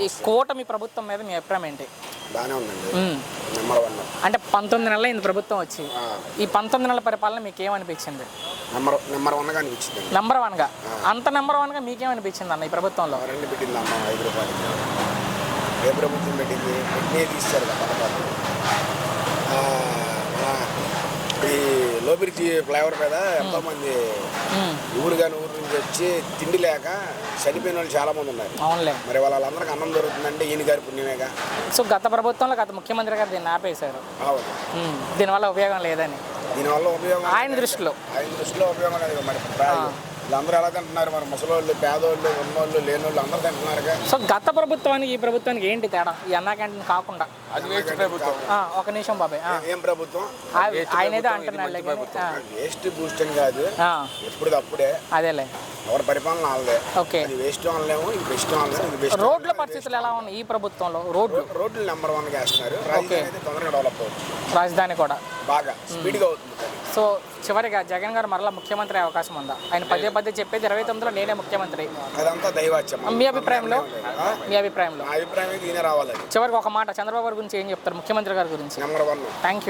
ఈ కూటమి ప్రభుత్వం మీద మీ అభిప్రాయం ఏంటి? బాగానే ఉందండి. Number one. అంటే పంతొమ్మిది నెలల ఇంత ప్రభుత్వం వచ్చి. ఈ పంతొమ్మిది నెలల పరిపాలన మీకు ఏమనిపించింది నెంబర్ నెంబర్ వన్గా అనిపించింది నెంబర్ వన్గా? అంత నెంబర్ వన్గా మీకేమనిపించింది అన్న ఈ ప్రభుత్వంలో? రెండు పెట్టింది అమ్మ ఐదు రూపాయలు. ఏ ప్రభుత్వం పెట్టింది? పెట్టినే తీస్తారు కదా పథకాలు ఆ, మన ఈ లోపిరిచి ఫ్లైఓవర్ మీద ఎంతోమంది. ఊరు కానీ ఊరు నుంచి వచ్చి తిండి లేక చనిపోయిన వాళ్ళు చాలా మంది ఉన్నారు. అవునులే. మరి వాళ్ళందరికీ అన్నం దొరుకుతుందంటే ఈయన గారి పుణ్యమేగా? సో గత ప్రభుత్వంలో గత ముఖ్యమంత్రి గారు దీన్ని ఆపేశారు. అవును. దీనివల్ల ఉపయోగం లేదని. దీనివల్ల ఉపయోగం ఆయన దృష్టిలో. ఆయన దృష్టిలో ఉపయోగం లేదు మరి. ప్రా- వీళ్ళందరూ ఎలా తింటున్నారు మరి? ముసలోళ్ళు పేదోళ్ళు ఉన్నోళ్ళు లేనోళ్ళు అందరూ తింటున్నారుగా? సో గత ప్రభుత్వానికి ఈ ప్రభుత్వానికి ఏంటి తేడా? ఈ అన్నా క్యాంటీన్ కాకుండా. అది వేస్ట్ ప్రభుత్వం. ఆ, ఒక నిమిషం బాబాయ్ ఆ. ఏం ప్రభుత్వం? ఆ- ఆయన ఏదో అంటున్నాడు కానీ, ఆ. వేస్ట్ బూస్ట్ అని కాదు. ఆ, ఎప్పుడు అప్పుడే అదేలే. ఎవరి పరిపాలన వాళ్ళదే. ఓకే. అది వేస్ట్ అనలేము ఇంక ఇష్టం అనలేము ఇది బెస్ట్ రోడ్ల పరిస్థితులు ఎలా ఉన్నాయి ఈ ప్రభుత్వంలో? రోడ్లు. రోడ్లు నెంబర్ వన్ వేస్తున్నారు. రాజధాని అయితే తొందరగా డెవలప్ అవుతుంది. రాజధాని కూడా. బాగా. స్పీడ్గా అవుతుంది. సో చివరిగా జగన్ గారు మరలా ముఖ్యమంత్రి అయ్యే అవకాశం ఉందా? ఆయన పదే పదే చెప్పేది ఇరవై తొమ్మిదిలో నేనే ముఖ్యమంత్రి. అదంతా దైవాచ్యం మీ అభిప్రాయంలో? మీ అభిప్రాయంలో? అభిప్రాయం రావాలని. చివరికి ఒక మాట చంద్రబాబు గారి గురించి ఏం చెప్తారు ముఖ్యమంత్రి గారి గురించి? Number one thank you